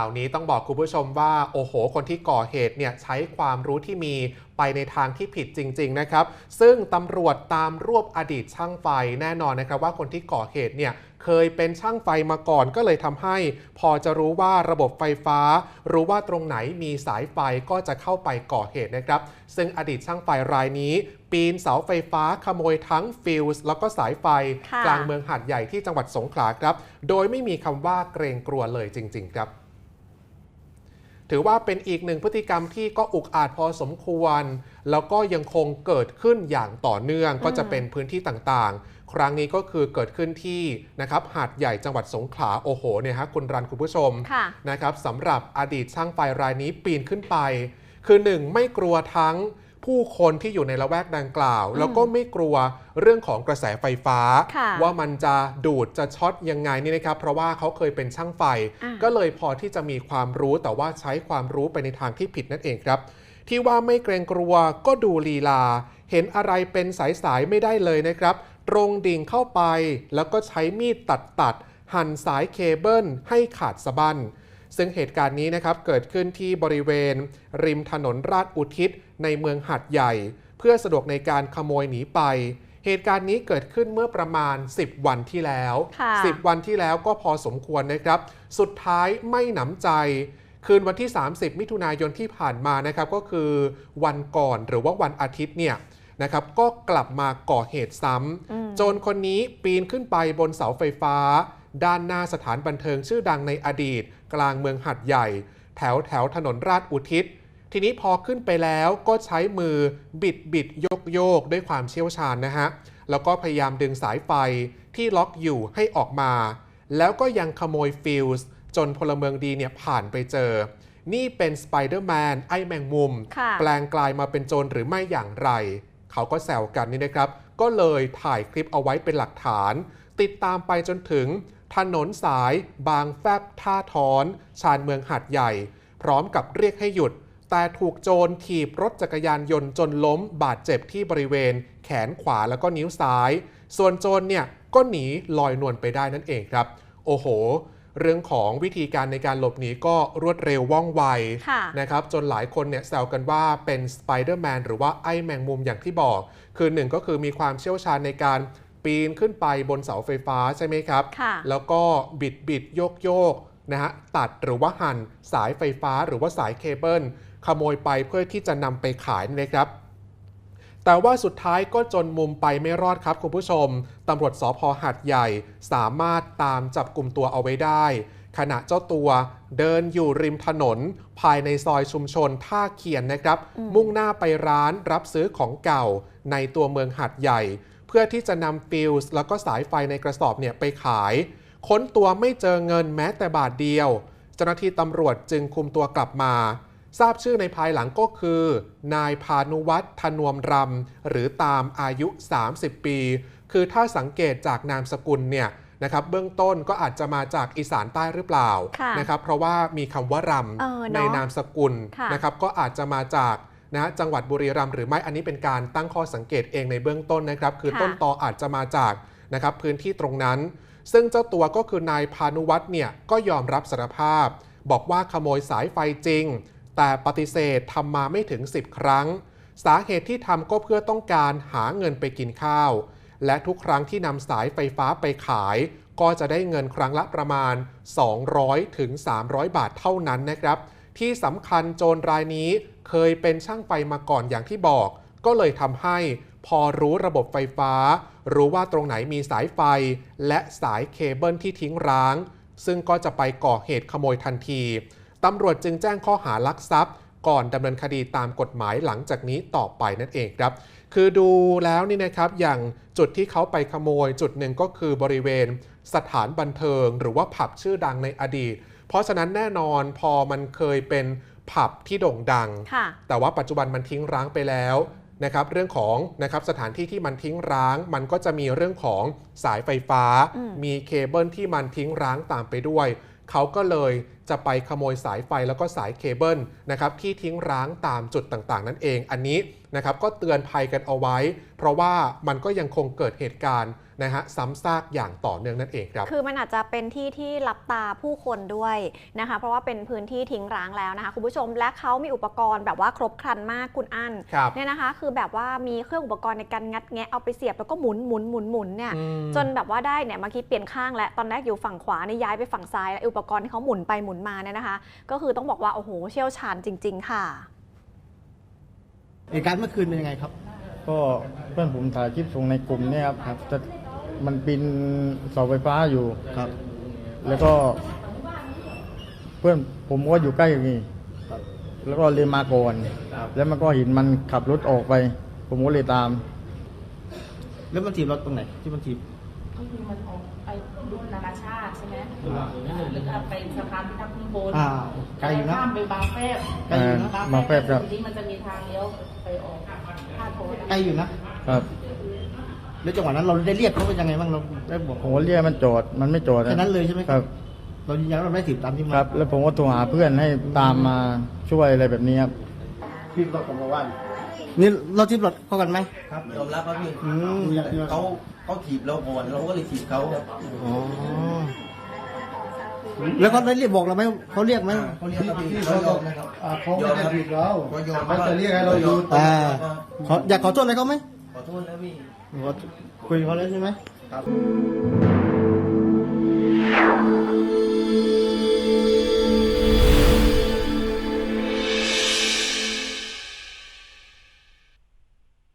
ข่าวนี้ต้องบอกคุณผู้ชมว่าโอ้โห คนที่ก่อเหตุเนี่ยใช้ความรู้ที่มีไปในทางที่ผิดจริง ๆ นะครับ ซึ่งตำรวจตามรวบอดีตช่างไฟแน่นอนนะครับ ว่าคนที่ก่อเหตุเนี่ยเคยเป็นช่างไฟมาก่อนก็เลยทำให้ พอจะรู้ว่าระบบไฟฟ้า รู้ว่าตรงไหนมีสายไฟก็จะเข้าไปก่อเหตุนะครับ ซึ่งอดีตช่างไฟรายนี้ ปีนเสาไฟฟ้าขโมยทั้งฟิวส์แล้วก็สายไฟค่ะกลางเมืองหาดใหญ่ที่จังหวัดสงขลาครับ โดยไม่มีคำว่าเกรงกลัวเลยจริง ๆ ครับ ถือว่าเป็นอีกหนึ่งพฤติกรรมที่ก็อุกอาจพอสมควร แล้วก็ยังคงเกิดขึ้นอย่างต่อเนื่องก็จะเป็นพื้นที่ต่างๆ ครั้งนี้ก็คือเกิดขึ้นที่นะครับหาดใหญ่จังหวัดสงขลาโอ้โหเนี่ยฮะคุณรันคุณผู้ชมค่ะนะครับสำหรับอดีตช่างไฟรายนี้ปีนขึ้นไป คือหนึ่งไม่กลัวทั้ง ผู้คนที่อยู่ในละแวกดังกล่าว แล้วก็ไม่กลัวเรื่องของกระแสไฟฟ้าค่ะว่ามันจะดูดจะช็อตยังไงนี่นะครับ เพราะว่าเขาเคยเป็นช่างไฟอ่าก็เลยพอที่จะมีความรู้แต่ว่าใช้ความรู้ไปในทางที่ผิดนั่นเองครับ ที่ว่าไม่เกรงกลัวก็ดูลีลา เห็นอะไรเป็นสายๆไม่ได้เลยนะครับ ตรงดิ่งเข้าไป แล้วก็ใช้มีดตัดตัดๆหั่นสายเคเบิลให้ขาดสะบั้น ซึ่งเหตุการณ์นี้นะครับเกิดขึ้นที่บริเวณ ริมถนนราชอุทิศในเมืองหัดใหญ่ เพื่อสะดวกในการขโมยหนีไป เหตุการณ์นี้เกิดขึ้นเมื่อประมาณ 10 วันที่แล้วค่ะ10 วันที่แล้วก็พอสมควรนะครับ สุดท้ายไม่หนำใจคืนวันที่ 30 มิถุนายนที่ผ่านมานะครับก็คือวันก่อนหรือว่าวันอาทิตย์เนี่ยนะครับก็กลับมาก่อเหตุซ้ำอืมโจรคนนี้ปีนขึ้นไปบนเสาไฟฟ้า ด้านหน้าสถานบันเทิงชื่อดังในอดีต กลางเมืองหัดใหญ่ แถวแถวถนนราชอุทิศ ทีนี้พอขึ้นไปแล้วก็ใช้มือบิดบิดโยกโยกด้วยความเชี่ยวชาญนะฮะ แล้วก็พยายามดึงสายไฟที่ล็อกอยู่ให้ออกมา แล้วก็ยังขโมยฟิวส์จนพลเมืองดีเนี่ยผ่านไปเจอ นี่เป็นสไปเดอร์แมนไอ้แมงมุมค่ะแปลงกลายมาเป็นโจรหรือไม่อย่างไร เขาก็แซวกันนี่นะครับ ก็เลยถ่ายคลิปเอาไว้เป็นหลักฐาน ติดตามไปจนถึง ถนนสายบางแฟบท่าท้อน ชานเมืองหัดใหญ่ พร้อมกับเรียกให้หยุด แต่ถูกโจรถีบรถจักรยานยนต์จนล้มบาดเจ็บที่บริเวณ แขนขวาแล้วก็นิ้วซ้าย ส่วนโจรเนี่ยก็หนีลอยนวลไปได้นั่นเองครับ โอ้โห เรื่องของวิธีการในการหลบหนีก็รวดเร็วว่องไวค่ะนะครับ จนหลายคนเนี่ยแซวกันว่าเป็นสไปเดอร์แมนหรือว่าไอ้แมงมุมอย่างที่บอก คือหนึ่งก็คือมีความเชี่ยวชาญในการ ปีนขึ้นไปบนเสาไฟฟ้าใช่ไหมครับค่ะแล้วก็บิดบิดโยกโยกนะฮะตัดหรือว่าหั่นสายไฟฟ้าหรือว่าสายเคเบิลขโมยไปเพื่อที่จะนำไปขายนะครับแต่ว่าสุดท้ายก็จนมุมไปไม่รอดครับคุณผู้ชม ตำรวจสพหัดใหญ่ สามารถตามจับกลุ่มตัวเอาไว้ได้ ขณะเจ้าตัวเดินอยู่ริมถนน ภายในซอยชุมชนท่าเขียนนะครับอืมมุ่งหน้าไปร้านรับซื้อของเก่าในตัวเมืองหัดใหญ่ เพื่อที่จะนำฟิวส์แล้วก็สายไฟในกระสอบเนี่ยไปขาย ค้นตัวไม่เจอเงินแม้แต่บาทเดียว เจ้าหน้าที่ตำรวจจึงคุมตัวกลับมา ทราบชื่อในภายหลังก็คือ นายพานุวัฒน์ธนวมรำหรือตามอายุ 30 ปี คือถ้าสังเกตจากนามสกุลเนี่ยนะครับเบื้องต้นก็อาจจะมาจากอีสานใต้หรือเปล่าค่ะนะครับเพราะว่ามีคำว่ารเออำเนอะในนามสกุลค่ะนะครับก็อาจจะมาจาก นะฮะจังหวัดบุรีรัมย์หรือไม่อันนี้เป็นการตั้งข้อสังเกตเองในเบื้องต้นนะครับ คือค่ะต้นตออาจจะมาจากนะครับพื้นที่ตรงนั้น ซึ่งเจ้าตัวก็คือนายพานุวัฒน์เนี่ยก็ยอมรับสารภาพ บอกว่าขโมยสายไฟจริง แต่ปฏิเสธทำมาไม่ถึง 10 ครั้ง สาเหตุที่ทำก็เพื่อต้องการหาเงินไปกินข้าว และทุกครั้งที่นำสายไฟฟ้าไปขาย ก็จะได้เงินครั้งละประมาณ 200ถึง300 บาทเท่านั้นนะครับ ที่สำคัญโจรรายนี้ เคยเป็นช่างไฟมาก่อนอย่างที่บอก ก็เลยทำให้พอรู้ระบบไฟฟ้า รู้ว่าตรงไหนมีสายไฟ และสายเคเบิลที่ทิ้งร้าง ซึ่งก็จะไปก่อเหตุขโมยทันทีตำรวจจึงแจ้งข้อหาลักทรัพย์ ก่อนดำเนินคดีตามกฎหมายหลังจากนี้ต่อไปนั่นเองครับ คือดูแล้วนี่นะครับอย่างจุดที่เขาไปขโมยจุดหนึ่งก็คือบริเวณ สถานบันเทิง หรือว่าผับชื่อดังในอดีต เพราะฉะนั้นแน่นอนพอมันเคยเป็น ผับที่โด่งดังค่ะแต่ว่าปัจจุบันมันทิ้งร้างไปแล้วนะครับเรื่องของนะครับสถานที่ที่มันทิ้งร้าง มันก็จะมีเรื่องของสายไฟฟ้าอืมมีเคเบิลที่มันทิ้งร้างตามไปด้วย เขาก็เลยจะไปขโมยสายไฟแล้วก็สายเคเบิลนะครับที่ทิ้งร้างตามจุดต่างๆ นั่นเอง อันนี้นะครับก็เตือนภัยกันเอาไว้ เพราะว่ามันก็ยังคงเกิดเหตุการณ์ นะฮะซ้ำซากอย่างต่อเนื่องนั่นเองครับ คือมันอาจจะเป็นที่ที่รับตาผู้คนด้วยนะคะ เพราะว่าเป็นพื้นที่ทิ้งร้างแล้วนะคะคุณผู้ชมและเขามีอุปกรณ์แบบว่าครบครันมากคุณอั้นครับเนี่ยนะคะ คือแบบว่ามีเครื่องอุปกรณ์ในการงัดแงะเอาไปเสียบแล้วก็หมุนหมุนหมุนหมุนเนี่ยอืมจนแบบว่าได้เนี่ยเมื่อกี้เปลี่ยนข้างแล้วตอนแรกอยู่ฝั่งขวานี่ย้ายไปฝั่งซ้ายแล้วอุปกรณ์ที่เขาหมุนไปหมุนมาเนี่ยนะคะ ก็คือต้องบอกว่าโอ้โหเชี่ยวชาญจริง ๆ ค่ะเหตุการณ์เมื่อคืนเป็นยังไงครับ ก็เพื่อนผมถ่ายคลิปส่งในกลุ่มเนี่ยครับครับจะ มันปีนเสาไฟฟ้าอยู่ ครับ แล้วก็ เพื่อนผมก็อยู่ใกล้อย่างนี้ครับ แล้วก็เลยมาก่อน ครับ แล้วมันก็เห็นมันขับรถออกไป ผมก็เลยตาม แล้วมันถีบเราตรงไหน ที่มันถีบ ก็คือมันออกไปดูนานาชาติใช่ไหมแล้วก็ไปสะพานพิทักษ์ข้างบนอ่าไกลอยู่นะ ข้ามไปบางแฟบไกลอยู่นะ บางแฟบครับ ทีนี้มันจะมีทางเลี้ยวไปออกท่าโพธิ์ไกลอยู่นะ ครับ แล้วจังหวะนั้นเราได้เรียกเขาเป็นยังไงบ้างเราได้บอกผมก็เรียกมันจอดมันไม่จอดแค่นั้นเลยใช่ไหมครับ เรายืนยันว่าเราไม่ได้ถีบตามที่มาครับ แล้วผมก็โทรหาเพื่อนให้ตามมาช่วยอะไรแบบนี้ครับถีบรถของเราว่านี่เราถีบรถเข้ากันไหมครับยอมรับครับพี่อืมเขาเขาถีบเราก่อนเราก็เลยถีบเขาอ๋อแล้วเขาได้เรียกบอกเราไหมเขาเรียกไหมเขาเรียกครับพี่เขายอมนะครับเขาไม่ได้ผิดเราเขายอมเขาจะเรียกให้เราอยู่อ่าขออยากขอโทษอะไรเขาไหมขอโทษนะพี่ขอ คุยเขาแล้วใช่ไหมครับ